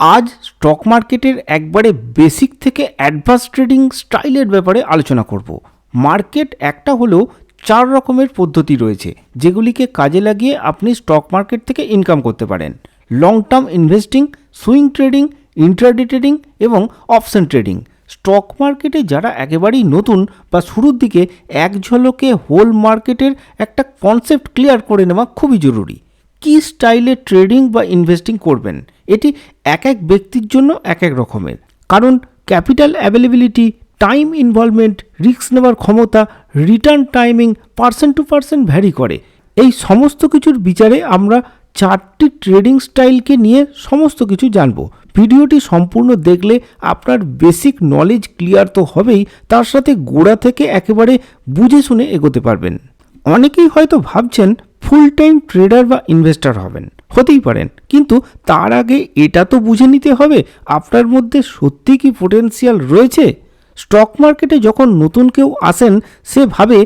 আজ স্টক মার্কেটের একবারে বেসিক থেকে অ্যাডভান্স ট্রেডিং স্টাইলের ব্যাপারে আলোচনা করব। মার্কেট একটা হলেও চার রকমের পদ্ধতি রয়েছে, যেগুলিকে কাজে লাগিয়ে আপনি স্টক মার্কেট থেকে ইনকাম করতে পারেন। Long term investing swing trading intraday trading এবং অপশন ট্রেডিং স্টক মার্কেটে যারা একেবারেই নতুন বা শুরুর দিকে এক ঝলকে হোল মার্কেটের একটা কনসেপ্ট ক্লিয়ার করে নেওয়া খুবই জরুরি। কী স্টাইলে ট্রেডিং বা ইনভেস্টিং করবেন? এটি এক এক ব্যক্তির জন্য এক এক রকমের। কারণ capital availability, time involvement, risk নেওয়ার ক্ষমতা, return timing percent to percent vary করে। এই সমস্ত কিছুর বিচারে আমরা চারটি ট্রেডিং স্টাইলকে নিয়ে সমস্ত কিছু জানব। ভিডিওটি সম্পূর্ণ দেখলে আপনার বেসিক নলেজ ক্লিয়ার তো হবেই, তার সাথে গোড়া থেকে একেবারে বুঝে শুনে এগোতে পারবেন। অনেকেই হয়তো ভাবছেন, ফুল টাইম ট্রেডার বা ইনভেস্টার হবেন। হতেই পারেন। কিন্তু তার আগে এটা তো বুঝে নিতে হবে, আপনার মধ্যে সত্যি কি পোটেন্সিয়াল রয়েছে? স্টক মার্কেটে যখন নতুন কেউ আসেন, সে ভাবে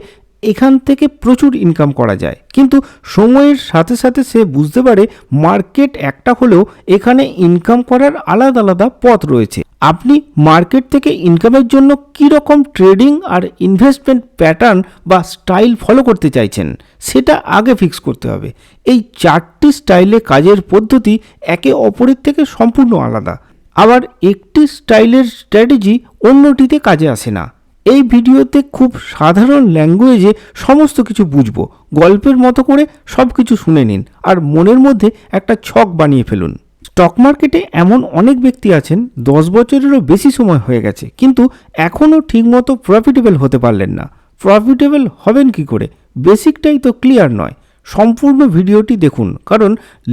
এখান থেকে প্রচুর ইনকাম করা যায়। কিন্তু সময়ের সাথে সাথে সে বুঝতে পারে মার্কেট একটা হলেও এখানে ইনকাম করার আলাদা আলাদা পথ রয়েছে। আপনি মার্কেট থেকে ইনকামের জন্য কী রকম ট্রেডিং আর ইনভেস্টমেন্ট প্যাটার্ন বা স্টাইল ফলো করতে চাইছেন, সেটা আগে ফিক্স করতে হবে। এই চারটি স্টাইলে কাজের পদ্ধতি একে অপরের থেকে সম্পূর্ণ আলাদা। আবার একটি স্টাইলের স্ট্র্যাটেজি অন্যটিতে কাজে আসে না। এই ভিডিওতে খুব সাধারণ ল্যাঙ্গুয়েজে সমস্ত কিছু বুঝব। গল্পের মতো করে সব কিছু শুনে নিন আর মনের মধ্যে একটা ছক বানিয়ে ফেলুন। স্টক মার্কেটে এমন অনেক ব্যক্তি আছেন, দশ বছরেরও বেশি সময় হয়ে গেছে, কিন্তু এখনও ঠিকমতো প্রফিটেবল হতে পারলেন না। প্রফিটেবল হবেন কি করে? বেসিকটাই তো ক্লিয়ার নয়। সম্পূর্ণ ভিডিওটি দেখুন, কারণ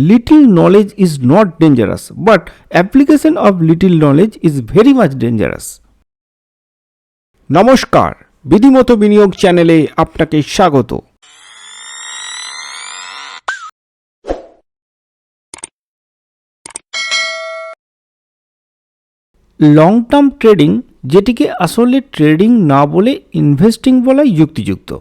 little knowledge is not dangerous but application of little knowledge is very much dangerous নমস্কার। বিধিমতো বিনিয়োগ চ্যানেলে আপনাকে স্বাগত। লং টার্ম ট্রেডিং, যেটিকে আসলে ট্রেডিং না বলে ইনভেস্টিং বলাই যুক্তিযুক্ত।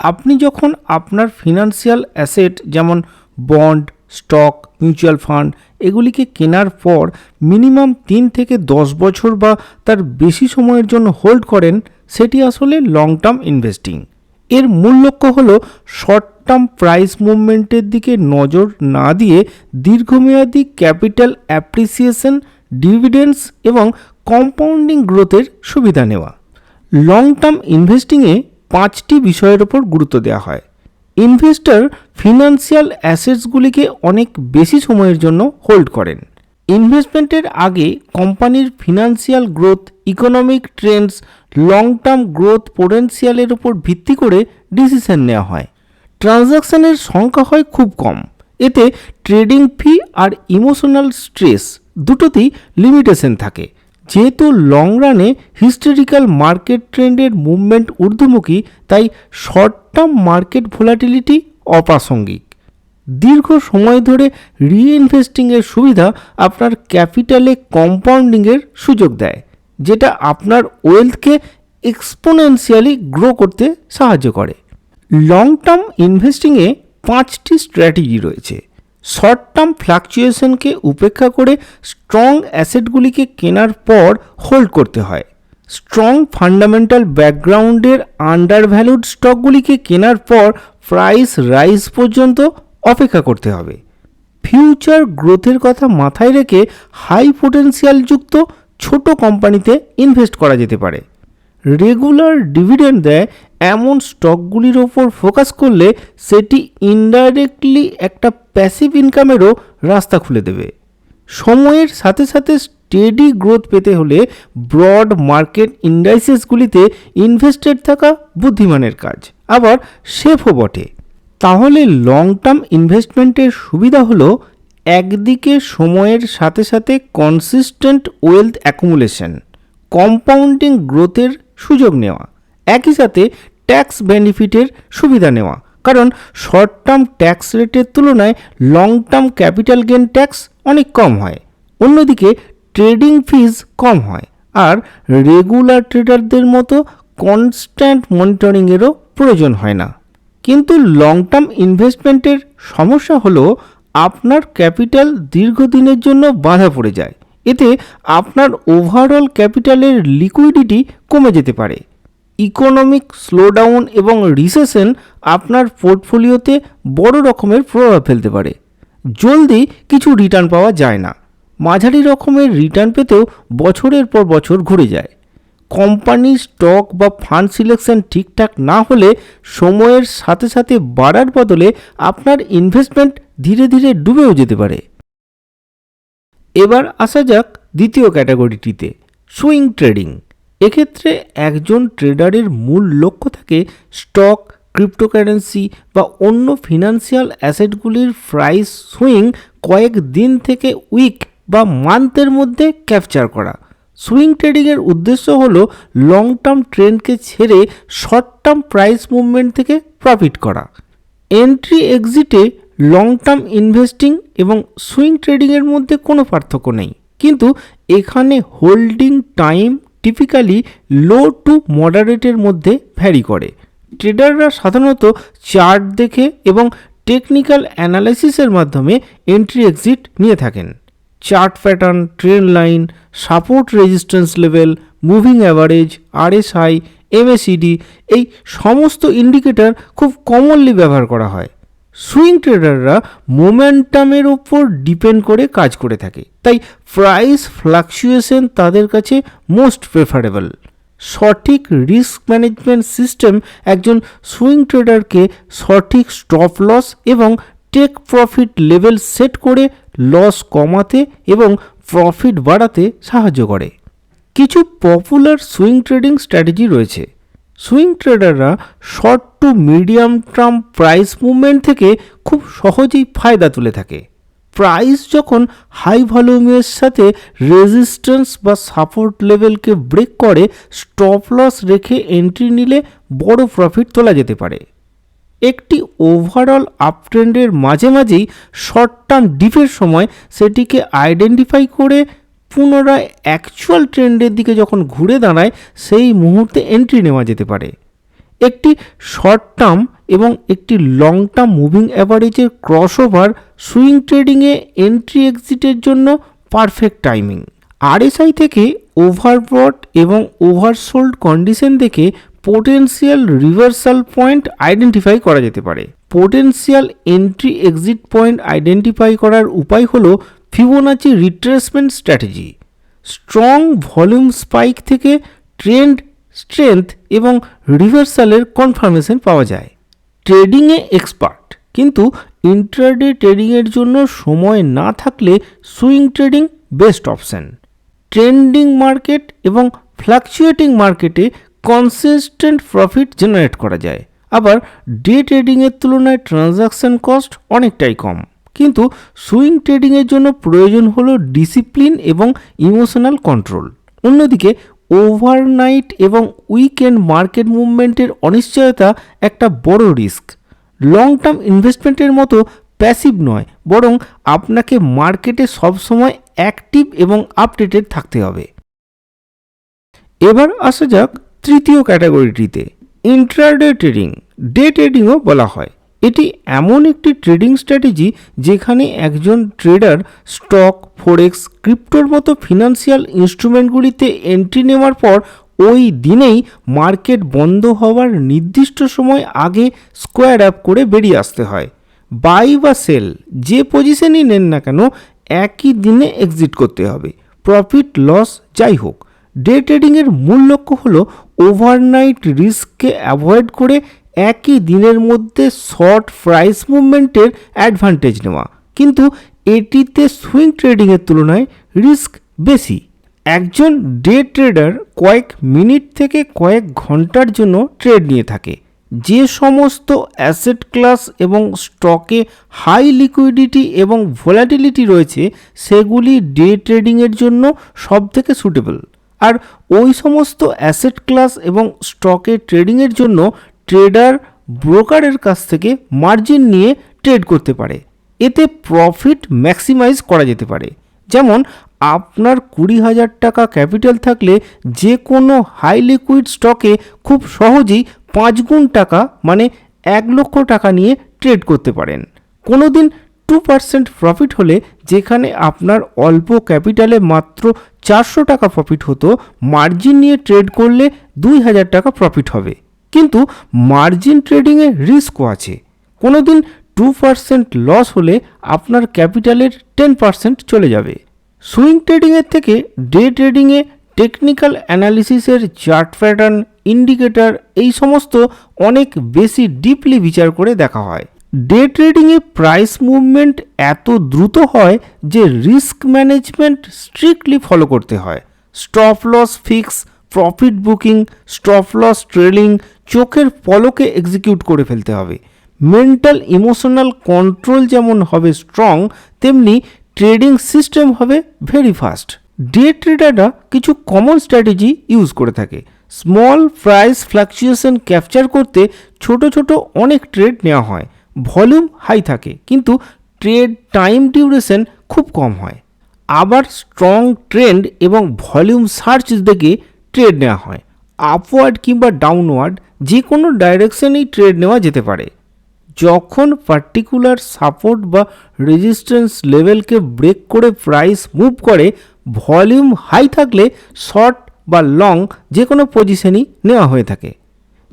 আপনি যখন আপনার ফিনান্সিয়াল অ্যাসেট, যেমন বন্ড স্টক, মিউচুয়াল ফান্ড এগুলিকে কেনার পর মিনিমাম তিন থেকে দশ বছর বা তার বেশি সময়ের জন্য হোল্ড করেন, সেটি আসলে লং টার্ম ইনভেস্টিং এর মূল লক্ষ্য হল শর্ট টার্ম প্রাইস মুভমেন্টের দিকে নজর না দিয়ে দীর্ঘমেয়াদী ক্যাপিটাল অ্যাপ্রিসিয়েশন ডিভিডেন্ডস এবং কম্পাউন্ডিং গ্রোথের সুবিধা নেওয়া। লং টার্ম ইনভেস্টিংয়ে পাঁচটি বিষয়ের ওপর গুরুত্ব দেওয়া হয়। ইনভেস্টর ফিনান্সিয়াল অ্যাসেটসগুলিকে অনেক বেশি সময়ের জন্য হোল্ড করেন। ইনভেস্টমেন্টের আগে কোম্পানির financial growth, economic trends long term growth পোটেন্সিয়ালের উপর ভিত্তি করে ডিসিশন নেওয়া হয়। ট্রানজাকশানের সংখ্যা হয় খুব কম। এতে ট্রেডিং ফি আর ইমোশনাল স্ট্রেস দুটোতেই লিমিটেশন থাকে। যেহেতু লং রানে হিস্টোরিক্যাল মার্কেট ট্রেন্ডের মুভমেন্ট ঊর্ধ্বমুখী, তাই শর্ট টার্ম মার্কেট ভোলাটিলিটি অপ্রাসঙ্গিক। দীর্ঘ সময় ধরে রিইনভেস্টিংয়ের সুবিধা আপনার ক্যাপিটালে কম্পাউন্ডিংয়ের সুযোগ দেয়, যেটা আপনার ওয়েলথকে এক্সপোনেনশিয়ালি গ্রো করতে সাহায্য করে। লং টার্ম ইনভেস্টিংয়ে পাঁচটি স্ট্র্যাটেজি রয়েছে। শর্ট টার্ম ফ্লাকচুয়েশনকে উপেক্ষা করে স্ট্রং অ্যাসেটগুলিকে কেনার পর হোল্ড করতে হয়। স্ট্রং ফান্ডামেন্টাল ব্যাকগ্রাউন্ডের আন্ডার ভ্যালুড স্টকগুলিকে কেনার পর প্রাইস রাইজ পর্যন্ত অপেক্ষা করতে হবে। ফিউচার গ্রোথের কথা মাথায় রেখে হাই পোটেন্সিয়ালযুক্ত ছোট কোম্পানিতে ইনভেস্ট করা যেতে পারে। রেগুলার ডিভিডেন্ড দেয় এমন স্টকগুলির ওপর ফোকাস করলে সেটি ইনডাইরেক্টলি একটা প্যাসিভ ইনকামেরও রাস্তা খুলে দেবে। সময়ের সাথে সাথে স্টেডি গ্রোথ পেতে হলে ব্রড মার্কেট ইন্ডাইসেসগুলিতে ইনভেস্টেড থাকা বুদ্ধিমানের কাজ। আবার সেফও বটে। তাহলে লং টার্ম ইনভেস্টমেন্টের সুবিধা হলো একদিকে সময়ের সাথে সাথে কনসিস্টেন্ট ওয়েলথ অ্যাকুমুলেশন কম্পাউন্ডিং গ্রোথের সুযোগ নেওয়া। একই সাথে ট্যাক্স বেনিফিটের সুবিধা নেওয়া। কারণ শর্ট টার্ম ট্যাক্স রেটের তুলনায় long term capital gain tax অনেক কম হয়। অন্যদিকে ট্রেডিং ফিজ কম হয়। আর রেগুলার ট্রেডারদের মতো কনস্ট্যান্ট মনিটরিংয়েরও প্রয়োজন হয় না। কিন্তু লং টার্ম ইনভেস্টমেন্টের সমস্যা হলো আপনার ক্যাপিটাল দীর্ঘদিনের জন্য বাঁধা পড়ে যায়। এতে আপনার ওভারঅল ক্যাপিটালের লিকুইডিটি কমে যেতে পারে। ইকোনমিক স্লোডাউন এবং রিসেশন আপনার পোর্টফোলিওতে বড় রকমের প্রভাব ফেলতে পারে। জলদি কিছু রিটার্ন পাওয়া যায় না। মাঝারি রকমের রিটার্ন পেতেও বছরের পর বছর ঘুরে যায়। কোম্পানি স্টক বা ফান্ড সিলেকশন ঠিকঠাক না হলে সময়ের সাথে সাথে বাড়ার বদলে আপনার ইনভেস্টমেন্ট ধীরে ধীরে ডুবেও যেতে পারে। এবার আসা যাক দ্বিতীয় ক্যাটাগরিটিতে সুইং ট্রেডিং এক্ষেত্রে একজন ট্রেডারের মূল লক্ষ্য থাকে স্টক, ক্রিপ্টোকারেন্সি বা অন্য ফিনান্সিয়াল অ্যাসেটগুলির প্রাইস সুইং কয়েক দিন থেকে উইক বা মান্থের মধ্যে ক্যাপচার করা। সুইং ট্রেডিংয়ের উদ্দেশ্য হল লং টার্ম ট্রেন্ডকে ছেড়ে শর্ট টার্ম প্রাইস মুভমেন্ট থেকে প্রফিট করা। এন্ট্রি এক্সিটে লং টার্ম ইনভেস্টিং এবং সুইং ট্রেডিংয়ের মধ্যে কোনো পার্থক্য নেই। কিন্তু এখানে holding time typically low to মডারেটের মধ্যে ভ্যারি করে। ট্রেডাররা সাধারণত চার্ট দেখে এবং টেকনিক্যাল অ্যানালাইসিসের মাধ্যমে এন্ট্রি এক্সিট নিয়ে থাকেন। Chart pattern trend line support resistance level moving average RSI MACD এই সমস্ত ইন্ডিকেটর খুব কমনলি ব্যবহার করা হয়। সুইং ট্রেডাররা মোমেন্টামের ওপর ডিপেন্ড করে কাজ করে থাকে। তাই প্রাইস ফ্লাকচুয়েশন তাদের কাছে মোস্ট প্রেফারেবল সঠিক রিস্ক ম্যানেজমেন্ট সিস্টেম একজন সুইং ট্রেডারকে সঠিক স্টপ লস এবং টেক প্রফিট লেভেল সেট করে লস কমাতে এবং প্রফিট বাড়াতে সাহায্য করে। কিছু পপুলার সুইং ট্রেডিং স্ট্র্যাটেজি রয়েছে। Swing ট্রেডাররা short to medium term price movement থেকে খুব সহজেই ফায়দা তুলে থাকে। প্রাইস যখন হাই ভলিউমের সাথে রেজিস্ট্যান্স বা সাপোর্ট লেভেলকে ব্রেক করে স্টপ লস রেখে এন্ট্রি নিলে বড় প্রফিট তোলা যেতে পারে। একটি ওভারঅল আপট্রেন্ডের মাঝে মাঝেই শর্ট টার্ম ডিপের সময় সেটিকে আইডেন্টিফাই করে পুনরায় অ্যাকচুয়াল ট্রেন্ডের দিকে যখন ঘুরে দাঁড়ায়, সেই মুহূর্তে এন্ট্রি নেওয়া যেতে পারে। একটি শর্ট টার্ম এবং একটি লং টার্ম মুভিং অ্যাভারেজের ক্রস ওভার সুইং ট্রেডিংয়ে এন্ট্রি এক্সিটের জন্য পারফেক্ট টাইমিং আরএসআই থেকে ওভারবট এবং ওভারসোল্ড কন্ডিশন দেখে পোটেন্সিয়াল রিভার্সাল পয়েন্ট আইডেন্টিফাই করা যেতে পারে। Potential entry exit point identify করার উপায় হল Fibonacci retracement strategy strong volume spike থেকে ট্রেন্ড স্ট্রেংথ এবং রিভার্সালের কনফার্মেশন পাওয়া যায়। ট্রেডিংয়ে এক্সপার্ট কিন্তু ইন্ট্রাডে ট্রেডিংয়ের জন্য সময় না থাকলে swing trading best option trending market এবং ফ্লাকচুয়েটিং মার্কেটে কনসিস্টেন্ট প্রফিট জেনারেট করা যায়। আবার ডে ট্রেডিংয়ের তুলনায় ট্রানজাকশন কস্ট অনেকটাই কম। কিন্তু সুইং ট্রেডিংয়ের জন্য প্রয়োজন হলো ডিসিপ্লিন এবং ইমোশনাল কন্ট্রোল। অন্যদিকে, ওভারনাইট এবং উইকেন্ড মার্কেট মুভমেন্টের অনিশ্চয়তা একটা বড় রিস্ক। লং টার্ম ইনভেস্টমেন্টের মতো প্যাসিভ নয়, বরং আপনাকে মার্কেটে সবসময় অ্যাক্টিভ এবং আপডেটেড থাকতে হবে। এবার আসা যাক তৃতীয় ক্যাটাগরিটিতে, ইন্ট্রাডে ট্রেডিং, ডে ট্রেডিংও বলা হয়। এটি এমন একটি ট্রেডিং স্ট্র্যাটেজি যেখানে একজন ট্রেডার স্টক ফোরেক্স ক্রিপ্টোর মতো ফিনান্সিয়াল ইনস্ট্রুমেন্টগুলিতে এন্ট্রি নেওয়ার পর ওই দিনেই মার্কেট বন্ধ হওয়ার নির্দিষ্ট সময় আগে স্কোয়ার অ্যাপ করে বেরিয়ে আসতে হয়। বাই বা সেল যে পজিশনই নেন না কেন একই দিনে এক্সিট করতে হবে। প্রফিট লস যাই হোক ডে ট্রেডিংয়ের মূল লক্ষ্য হলো ওভারনাইট রিস্ককে অ্যাভয়েড করে একই দিনের মধ্যে শর্ট প্রাইস মুভমেন্টের অ্যাডভান্টেজ নেওয়া। কিন্তু এটিতে সুইং ট্রেডিংয়ের তুলনায় রিস্ক বেশি। একজন ডে ট্রেডার কয়েক মিনিট থেকে কয়েক ঘণ্টার জন্য ট্রেড নিয়ে থাকে। যে সমস্ত অ্যাসেট ক্লাস এবং স্টকে হাই লিকুইডিটি এবং ভোলাটিলিটি রয়েছে, সেগুলি ডে ট্রেডিংয়ের জন্য সবথেকে সুটেবল আর ওই সমস্ত অ্যাসেট ক্লাস এবং স্টকে ট্রেডিংয়ের জন্য ট্রেডার ব্রোকারের কাছ থেকে মার্জিন নিয়ে ট্রেড করতে পারে। এতে প্রফিট ম্যাক্সিমাইজ করা যেতে পারে। যেমন, আপনার কুড়ি হাজার টাকা ক্যাপিটাল থাকলে যে কোনো হাই লিকুইড স্টকে খুব সহজেই পাঁচ গুণ টাকা মানে এক লক্ষ টাকা নিয়ে ট্রেড করতে পারেন। কোনো দিন টু পার্সেন্ট প্রফিট হলে যেখানে আপনার অল্প ক্যাপিটালে মাত্র চারশো টাকা প্রফিট হতো মার্জিন নিয়ে ট্রেড করলে দুই হাজার টাকা প্রফিট হবে। কিন্তু মার্জিন ট্রেডিংয়ে রিস্কও আছে। কোনো দিন টু পার্সেন্ট লস হলে আপনার ক্যাপিটালের টেন পার্সেন্ট চলে যাবে। সুইং ট্রেডিংয়ের থেকে ডে ট্রেডিংয়ে টেকনিক্যাল অ্যানালিসিসের চার্ট প্যাটার্ন ইন্ডিকেটর এই সমস্ত অনেক বেশি ডিপলি বিচার করে দেখা হয়। ডে ট্রেডিংয়ে প্রাইস মুভমেন্ট এত দ্রুত হয় যে রিস্ক ম্যানেজমেন্ট স্ট্রিক্টলি ফলো করতে হয়। Stop loss fix profit booking stop loss trailing চোখের পলকে এক্সিকিউট করে ফেলতে হবে। মেন্টাল ইমোশনাল কন্ট্রোল যেমন হবে স্ট্রং তেমনি ট্রেডিং সিস্টেম হবে ভেরি ফাস্ট ডে ট্রেডাররা কিছু কমন স্ট্র্যাটেজি ইউজ করে থাকে। স্মল প্রাইস ফ্লাকচুয়েশন ক্যাপচার করতে ছোট ছোট অনেক ট্রেড নেওয়া হয়। ভলিউম হাই থাকে, কিন্তু ট্রেড টাইম ডিউরেশন খুব কম হয়। আবার স্ট্রং ট্রেন্ড এবং ভলিউম সার্চ দেখে ট্রেড নেওয়া হয় আপওয়ার্ড কিংবা ডাউনওয়ার্ড যে কোনো ডাইরেকশনেই ট্রেড নেওয়া যেতে পারে। যখন পার্টিকুলার সাপোর্ট বা রেজিস্ট্যান্স লেভেলকে ব্রেক করে প্রাইস মুভ করে ভলিউম হাই থাকলে শর্ট বা লং যে কোনো পজিশনই নেওয়া হয়ে থাকে।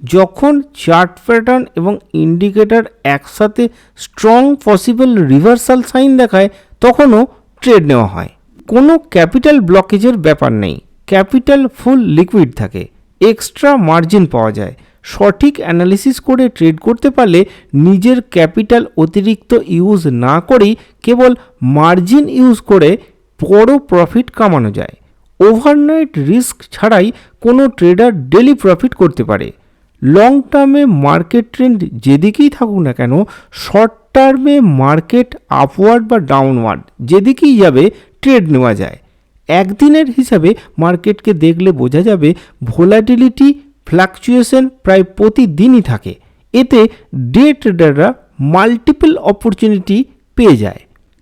যখন চার্ট প্যাটার্ন এবং ইন্ডিকেটর একসাথে স্ট্রং পসিবল রিভার্সাল সাইন দেখায়, তখনও ট্রেড নেওয়া হয়। কোনো ক্যাপিটাল ব্লকেজের ব্যাপার নেই। ক্যাপিটাল ফুল লিকুইড থাকে। এক্সট্রা মার্জিন পাওয়া যায়। সঠিক অ্যানালিসিস করে ট্রেড করতে পারলে নিজের ক্যাপিটাল অতিরিক্ত ইউজ না করেই কেবল মার্জিন ইউজ করে বড় প্রফিট কামানো যায়। ওভারনাইট রিস্ক ছাড়াই কোনো ট্রেডার ডেলি প্রফিট করতে পারে। লং টার্মে মার্কেট ট্রেন্ড যেদিকেই থাকুক না কেন, শর্ট টার্মে মার্কেট আপওয়ার্ড বা ডাউনওয়ার্ড যেদিকেই যাবে, ট্রেড নেওয়া যায়। একদিনের হিসাবে মার্কেটকে দেখলে বোঝা যাবে ভোলাটিলিটি ফ্লাকচুয়েশন প্রায় প্রতিদিনই থাকে। এতে ডে ট্রেডাররা মাল্টিপল অপরচুনিটি পেয়ে যায়।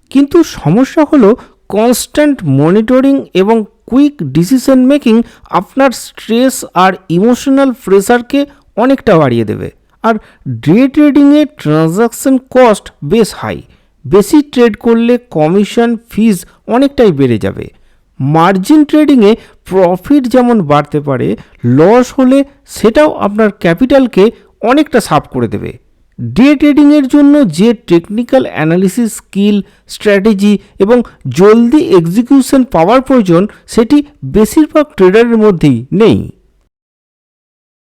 কিন্তু সমস্যা হলো কনস্ট্যান্ট মনিটরিং এবং কুইক ডিসিশন মেকিং আপনার স্ট্রেস আর ইমোশনাল প্রেশারকে অনেকটা বাড়িয়ে দেবে। আর ডে ট্রেডিংয়ে ট্রানজাকশন কস্ট বেশ হাই। বেশি ট্রেড করলে কমিশন ফিজ অনেকটাই বেড়ে যাবে। মার্জিন ট্রেডিংয়ে প্রফিট যেমন বাড়তে পারে লস হলে সেটাও আপনার ক্যাপিটালকে অনেকটা সাফ করে দেবে। ডে ট্রেডিংয়ের জন্য যে টেকনিক্যাল অ্যানালিসিস স্কিল স্ট্র্যাটেজি এবং জলদি এক্সিকিউশন পাওয়ার প্রয়োজন, সেটি বেশিরভাগ ট্রেডারের মধ্যেই নেই।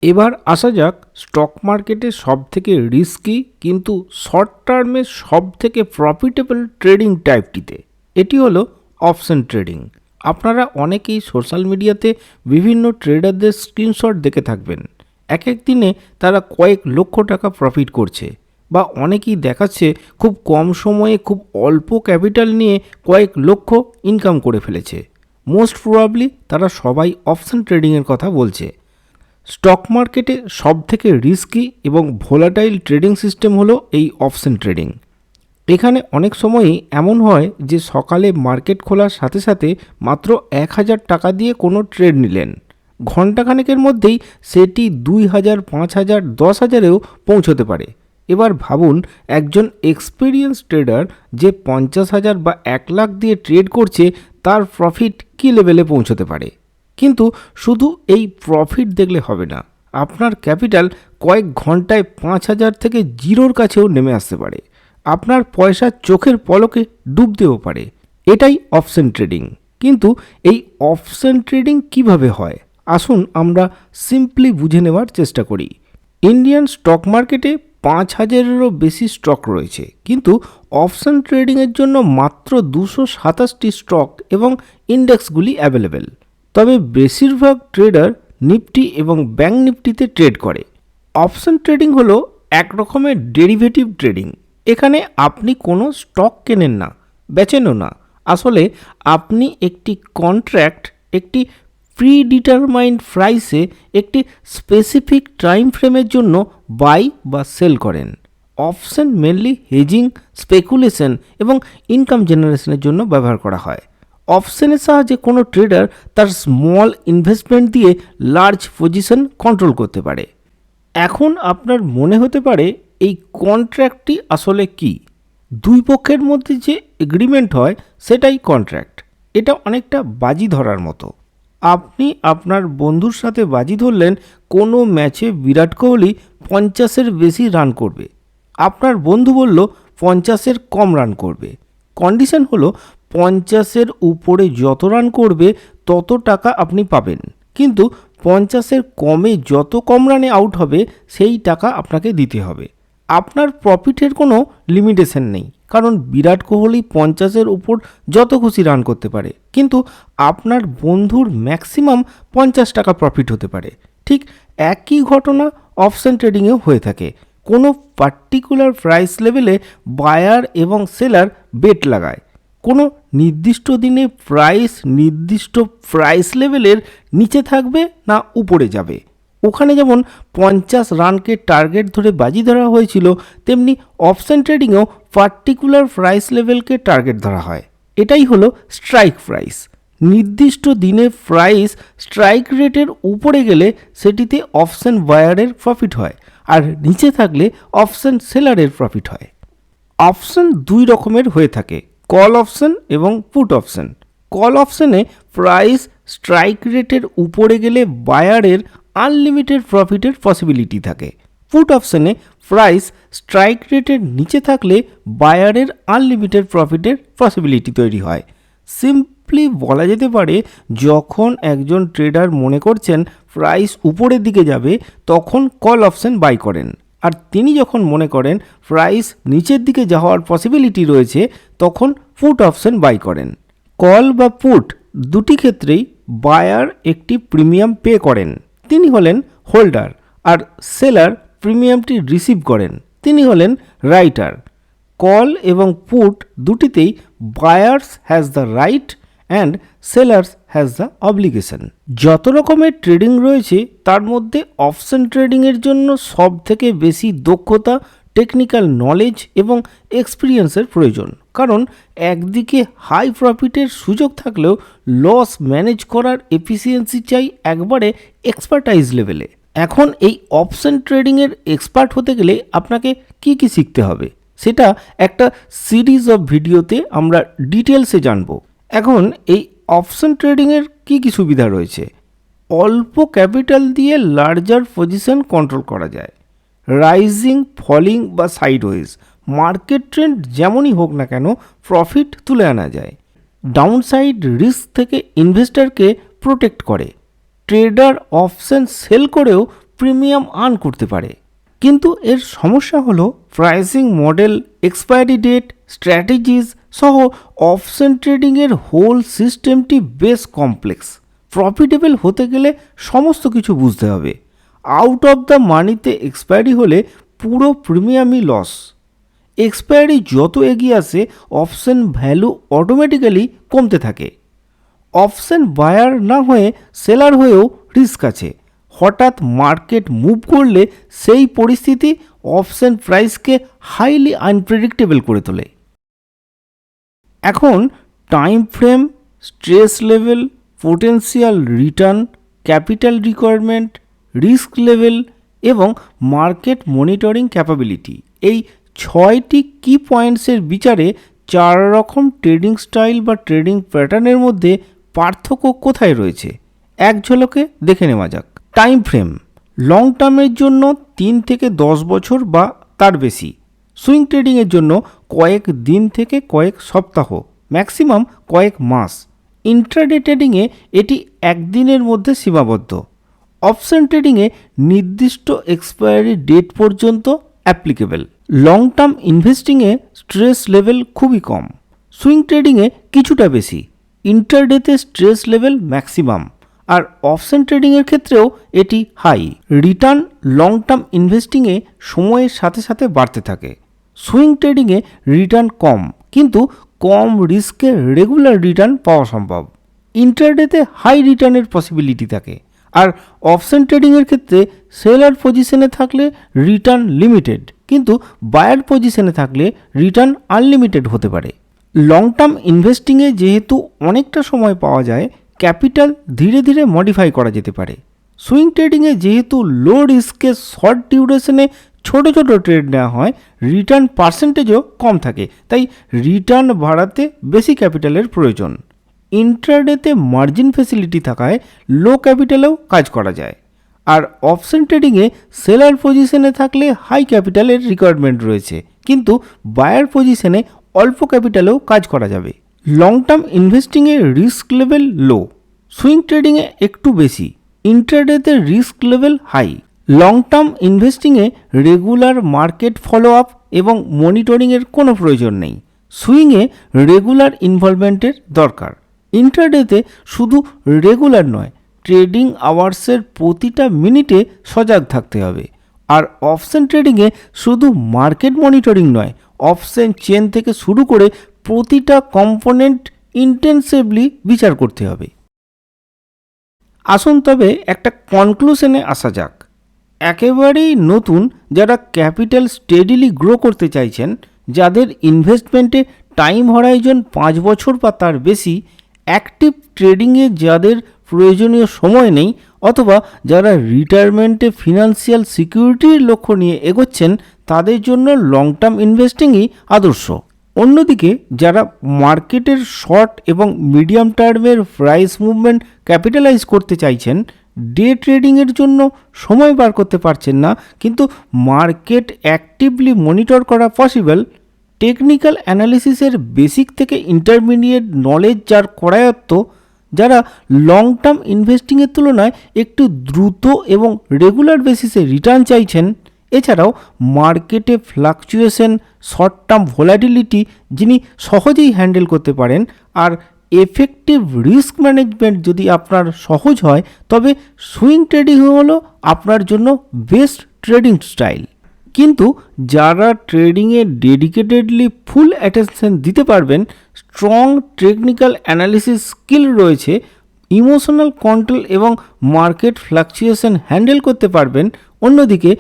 এবার আসা যাক স্টক মার্কেটে সব থেকে রিস্কি কিন্তু শর্ট টার্মে সব থেকে প্রফিটেবল ট্রেডিং টাইপটিতে এটি হলো অপশন ট্রেডিং আপনারা অনেকেই সোশ্যাল মিডিয়াতে বিভিন্ন ট্রেডারদের স্ক্রিনশট দেখে থাকবেন। এক এক দিনে তারা কয়েক লক্ষ টাকা প্রফিট করছে বা অনেকেই দেখাচ্ছে খুব কম সময়ে খুব অল্প ক্যাপিটাল নিয়ে কয়েক লক্ষ ইনকাম করে ফেলেছে। মোস্ট প্রবাবলি তারা সবাই অপশান ট্রেডিংয়ের কথা বলছে। স্টক মার্কেটে সব থেকে রিস্কি এবং ভোলাটাইল ট্রেডিং সিস্টেম হলো এই অপশান ট্রেডিং এখানে অনেক সময়ই এমন হয় যে সকালে মার্কেট খোলার সাথে সাথে মাত্র এক হাজার টাকা দিয়ে কোনো ট্রেড নিলেন। ঘন্টাখানেকের মধ্যেই সেটি দুই হাজার, পাঁচ হাজার, দশ হাজারেও পৌঁছতে পারে। এবার ভাবুন, একজন এক্সপিরিয়েন্স ট্রেডার যে পঞ্চাশ হাজার বা এক লাখ দিয়ে ট্রেড করছে, তার প্রফিট কী লেভেলে পৌঁছতে পারে? কিন্তু শুধু এই প্রফিট দেখলে হবে না, আপনার ক্যাপিটাল কয়েক ঘন্টায় পাঁচ হাজার থেকে জিরোর কাছেও নেমে আসতে পারে। আপনার পয়সা চোখের পলকে ডুবতেও পারে। এটাই অপশন ট্রেডিং কিন্তু এই অপশন ট্রেডিং কীভাবে হয়? আসুন আমরা সিম্পলি বুঝে নেওয়ার চেষ্টা করি। ইন্ডিয়ান স্টক মার্কেটে পাঁচ হাজারেরও বেশি স্টক রয়েছে। কিন্তু অপশন ট্রেডিংয়ের জন্য মাত্র দুশো সাতাশটি স্টক এবং ইন্ডেক্সগুলি অ্যাভেলেবেল তবে বেশিরভাগ ট্রেডার নিফটি এবং ব্যাঙ্ক নিফটিতে ট্রেড করে। অপশন ট্রেডিং হলো এক রকমের ডেরিভেটিভ ট্রেডিং এখানে আপনি কোনো স্টক কেনেন না, বেচেনও না। আসলে আপনি একটি কন্ট্র্যাক্ট একটি প্রি ডিটারমাইন্ড প্রাইসে একটি স্পেসিফিক টাইম ফ্রেমের জন্য বাই বা সেল করেন। অপশন মেনলি হেজিং স্পেকুলেশন এবং ইনকাম জেনারেশনের জন্য ব্যবহার করা হয়। অপশনের সাহায্যে কোনো ট্রেডার তার স্মল ইনভেস্টমেন্ট দিয়ে লার্জ পজিশন কন্ট্রোল করতে পারে। এখন আপনার মনে হতে পারে এই কন্ট্রাক্টটি আসলে কি? দুই পক্ষের মধ্যে যে এগ্রিমেন্ট হয়, সেটাই কন্ট্রাক্ট এটা অনেকটা বাজি ধরার মতো। আপনি আপনার বন্ধুর সাথে বাজি ধরলেন, কোনো ম্যাচে বিরাট কোহলি পঞ্চাশের বেশি রান করবে। আপনার বন্ধু বলল, পঞ্চাশের কম রান করবে। কন্ডিশন হলো, পঞ্চাশের উপরে যত রান করবে, তত টাকা আপনি পাবেন। কিন্তু পঞ্চাশের কমে যত কম রানে আউট হবে, সেই টাকা আপনাকে দিতে হবে। আপনার প্রফিটের কোনো লিমিটেশন নেই। কারণ বিরাট কোহলি পঞ্চাশের উপর যত খুশি রান করতে পারে, কিন্তু আপনার বন্ধুর ম্যাক্সিমাম পঞ্চাশ টাকা প্রফিট হতে পারে। ঠিক একই ঘটনা অপশন ট্রেডিংয়েও হয়ে থাকে। কোনো পার্টিকুলার প্রাইস লেভেলে বায়ার এবং সেলার বেট লাগায়। কোনো নির্দিষ্ট দিনে প্রাইস নির্দিষ্ট প্রাইস লেভেলের নিচে থাকবে না উপরে যাবে। ওখানে যেমন পঞ্চাশ রানকে টার্গেট ধরে বাজি ধরা হয়েছিল, তেমনি অপশন ট্রেডিংয়েও পার্টিকুলার প্রাইস লেভেলকে টার্গেট ধরা হয়। এটাই হলো স্ট্রাইক প্রাইস নির্দিষ্ট দিনে প্রাইস স্ট্রাইক রেটের উপরে গেলে সেটিতে অপশন বায়ারের প্রফিট হয়, আর নিচে থাকলে অপশন সেলারের প্রফিট হয়। অপশন দুই রকমের হয়ে থাকে কল অপশন এবং পুট অপশন কল অপশনে প্রাইস স্ট্রাইক রেটের উপরে গেলে বায়ারের আনলিমিটেড প্রফিটের পসিবিলিটি থাকে। পুট অপশনে প্রাইস স্ট্রাইক রেটের নিচে থাকলে বায়ারের আনলিমিটেড প্রফিটের পসিবিলিটি তৈরি হয়। সিম্পলি বলা যেতে পারে, যখন একজন ট্রেডার মনে করছেন প্রাইস উপরের দিকে যাবে, তখন কল অপশন বাই করেন। আর তিনি যখন মনে করেন প্রাইস নিচের দিকে যাওয়ার পসিবিলিটি রয়েছে, তখন পুট অপশন বাই করেন। কল বা পুট দুটি ক্ষেত্রেই বায়ার একটি প্রিমিয়াম পে করেন। তিনি হলেন হোল্ডার আর সেলার প্রিমিয়ামটি রিসিভ করেন। তিনি হলেন রাইটার। কল এবং put দুটিতেই buyers has the right and sellers has the obligation. যত রকমের ট্রেডিং রয়েছে, তার মধ্যে অপশন ট্রেডিংয়ের জন্য সব থেকে বেশি দক্ষতা, টেকনিক্যাল নলেজ এবং এক্সপিরিয়েন্সের প্রয়োজন। কারণ একদিকে হাই প্রফিটের সুযোগ থাকলেও লস ম্যানেজ করার এফিসিয়েন্সি চাই একবারে এক্সপার্টাইজ লেভেলে এখন এই অপশন ট্রেডিংয়ের এক্সপার্ট হতে গেলে আপনাকে কি কি শিখতে হবে? সেটা একটা সিরিজ অফ ভিডিওতে আমরা ডিটেলসে জানব। এখন এই অপশন ট্রেডিংয়ের কি কি সুবিধা রয়েছে? অল্প ক্যাপিটাল দিয়ে লার্জার পজিশন কন্ট্রোল করা যায়। রাইজিং ফলিং বা সাইডওয়েজ মার্কেট ট্রেন্ড যেমনই হোক না কেন প্রফিট তুলে আনা যায়। ডাউনসাইড রিস্ক থেকে ইনভেস্টরকে প্রোটেক্ট করে। ট্রেডার অপশন সেল করেও প্রিমিয়াম আর্ন করতে পারে। কিন্তু এর সমস্যা হলো pricing model, expiry date, strategies সহ অপশন ট্রেডিংয়ের হোল সিস্টেমটি বেশ কমপ্লেক্স। প্রফিটেবল হতে গেলে সমস্ত কিছু বুঝতে হবে। আউট অফ দ্য মানিতে এক্সপায়ারি হলে পুরো প্রিমিয়ামই লস। এক্সপায়ারি যত এগিয়ে আসে অপশন ভ্যালু অটোমেটিক্যালি কমতে থাকে। অপশন বায়ার না হয়ে সেলার হয়েও রিস্ক আছে। হঠাৎ মার্কেট মুভ করলে সেই পরিস্থিতি অপশন প্রাইসকে হাইলি আনপ্রেডিক্টেবল করে তোলে। এখন time frame stress level potential return capital requirement risk level এবং মার্কেট মনিটরিং ক্যাপাবিলিটি এই ছয়টি কি পয়েন্টসের বিচারে চার রকম ট্রেডিং স্টাইল বা ট্রেডিং প্যাটার্নের মধ্যে পার্থক্য কোথায় রয়েছে? এক ঝলকে দেখে নেওয়া যাক। টাইম ফ্রেম লং টার্মের জন্য তিন থেকে দশ বছর বা তার বেশি। সুইং ট্রেডিংয়ের জন্য কয়েক দিন থেকে কয়েক সপ্তাহ ম্যাক্সিমাম কয়েক মাস। ইন্ট্রাডে ট্রেডিংয়ে এটি একদিনের মধ্যে সীমাবদ্ধ। অপশন ট্রেডিংয়ে নির্দিষ্ট এক্সপায়ারি ডেট পর্যন্ত অ্যাপ্লিকেবল লং টার্ম ইনভেস্টিংয়ে স্ট্রেস লেভেল খুবই কম। সুইং ট্রেডিংয়ে কিছুটা বেশি। ইন্টারডেতে স্ট্রেস লেভেল ম্যাক্সিমাম আর অপশন ট্রেডিংয়ের ক্ষেত্রেও এটি হাই রিটার্ন লং টার্ম ইনভেস্টিংয়ে সময়ের সাথে সাথে বাড়তে থাকে। সুইং ট্রেডিংয়ে রিটার্ন কম। কিন্তু কম রিস্কে রেগুলার রিটার্ন পাওয়া সম্ভব। ইন্টারডেতে হাই রিটার্নের পসিবিলিটি থাকে। আর অপশন ট্রেডিংয়ের ক্ষেত্রে সেলার পজিশনে থাকলে রিটার্ন লিমিটেড কিন্তু বায়ার পজিশনে থাকলে রিটার্ন আনলিমিটেড হতে পারে। লং টার্ম ইনভেস্টিংয়ে যেহেতু অনেকটা সময় পাওয়া যায় ক্যাপিটাল ধীরে ধীরে মডিফাই করা যেতে পারে। সুইং ট্রেডিংয়ে যেহেতু লো রিস্কে শর্ট ডিউরেশনে ছোট ছোট ট্রেড নেওয়া হয় রিটার্ন পার্সেন্টেজও কম থাকে। তাই রিটার্ন বাড়াতে বেশি ক্যাপিটালের প্রয়োজন। ইন্ট্রাডেতে মার্জিন ফেসিলিটি থাকায় লো ক্যাপিটালেও কাজ করা যায়। আর অপশন ট্রেডিংয়ে সেলার পজিশনে থাকলে হাই ক্যাপিটালের রিকোয়ারমেন্ট রয়েছে। কিন্তু বায়ার পজিশনে অল্প ক্যাপিটালেও কাজ করা যাবে। লং টার্ম ইনভেস্টিংয়ে রিস্ক লেভেল লো সুইং ট্রেডিংয়ে একটু বেশি। ইন্টারডেতে risk level high long term ইনভেস্টিংয়ে regular market follow up এবং মনিটরিংয়ের কোনো প্রয়োজন নেই। সুইংয়ে রেগুলার ইনভলভমেন্টের দরকার। ইন্টারডেতে শুধু রেগুলার নয় ট্রেডিং আওয়ার্সের প্রতিটা মিনিটে সজাগ থাকতে হবে। আর অপশন ট্রেডিংয়ে শুধু মার্কেট মনিটরিং নয়, অপশন চেন থেকে শুরু করে প্রতিটা কম্পোনেন্ট ইন্টেন্সিভলি বিচার করতে হবে। আসুন তবে একটা কনক্লুশনে আসা যাক। একেবারেই নতুন যারা ক্যাপিটাল স্টেডিলি গ্রো করতে চাইছেন, যাদের ইনভেস্টমেন্টে টাইম হরাইজন পাঁচ বছর বা তার বেশি, অ্যাক্টিভ ট্রেডিংয়ে যাদের প্রয়োজনীয় সময় নেই অথবা যারা রিটায়ারমেন্টে ফিনান্সিয়াল সিকিউরিটির লক্ষ্য নিয়ে এগোচ্ছেন, তাদের জন্য লং টার্ম ইনভেস্টিংই আদর্শ। অন্যদিকে, যারা মার্কেটের শর্ট এবং মিডিয়াম টার্মের প্রাইস মুভমেন্ট ক্যাপিটালাইজ করতে চাইছেন ডে ট্রেডিংয়ের জন্য সময় বার করতে পারছেন না, কিন্তু মার্কেট অ্যাক্টিভলি মনিটর করা পসিবল টেকনিক্যাল অ্যানালিসিসের বেসিক থেকে ইন্টারমিডিয়েট নলেজ যার করায়ত্ত যারা লং টার্ম ইনভেস্টিংয়ের তুলনায় একটু দ্রুত এবং রেগুলার বেসিসে রিটার্ন চাইছেন, এছাড়াও মার্কেটে ফ্লাকচুয়েশন শর্ট টার্ম ভোলাটিলিটি যিনি সহজেই হ্যান্ডেল করতে পারেন আর এফেক্টিভ রিস্ক ম্যানেজমেন্ট যদি আপনার সহজ হয়, তবে সুইং ট্রেডিং হলো আপনার জন্য বেস্ট ট্রেডিং স্টাইল কিন্তু যারা ট্রেডিংয়ে ডেডিকেটেডলি ফুল অ্যাটেনশন দিতে পারবেন, স্ট্রং টেকনিক্যাল অ্যানালিসিস স্কিল রয়েছে, ইমোশনাল কন্ট্রোল এবং মার্কেট ফ্লাকচুয়েশন হ্যান্ডেল করতে পারবেন। অন্যদিকে,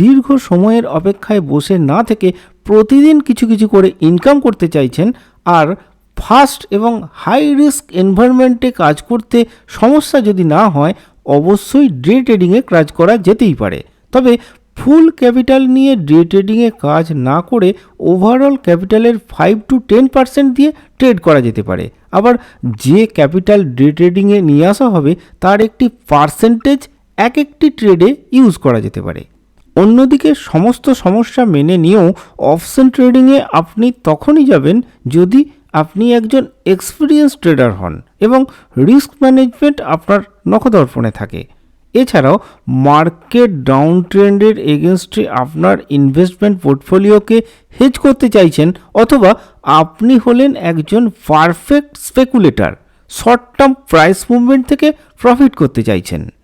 দীর্ঘ সময়ের অপেক্ষায় বসে না থেকে প্রতিদিন কিছু কিছু করে ইনকাম করতে চাইছেন আর ফাস্ট এবং হাই রিস্ক এনভায়রনমেন্টে কাজ করতে সমস্যা যদি না হয়, অবশ্যই ডে ট্রেডিংয়ে কাজ করা যেতেই পারে। তবে ফুল ক্যাপিটাল নিয়ে ডে ট্রেডিংয়ে কাজ না করে ওভারঅল ক্যাপিটালের ফাইভ টু টেন পার্সেন্ট দিয়ে ট্রেড করা যেতে পারে। আবার যে ক্যাপিটাল ডে ট্রেডিংয়ে নিয়ে আসা হবে, তার একটি পার্সেন্টেজ এক একটি ট্রেডে ইউজ করা যেতে পারে। অন্যদিকে সমস্ত সমস্যা মেনে নিয়েও অপশন ট্রেডিংয়ে আপনি তখনই যাবেন যদি আপনি একজন এক্সপিরিয়েন্স ট্রেডার হন এবং রিস্ক ম্যানেজমেন্ট আপনার নখদর্পণে থাকে। এছাড়াও মার্কেট ডাউন ট্রেন্ডের এগেনস্টে আপনার ইনভেস্টমেন্ট পোর্টফোলিওকে হেজ করতে চাইছেন অথবা আপনি হলেন একজন perfect speculator short term price movement থেকে প্রফিট করতে চাইছেন।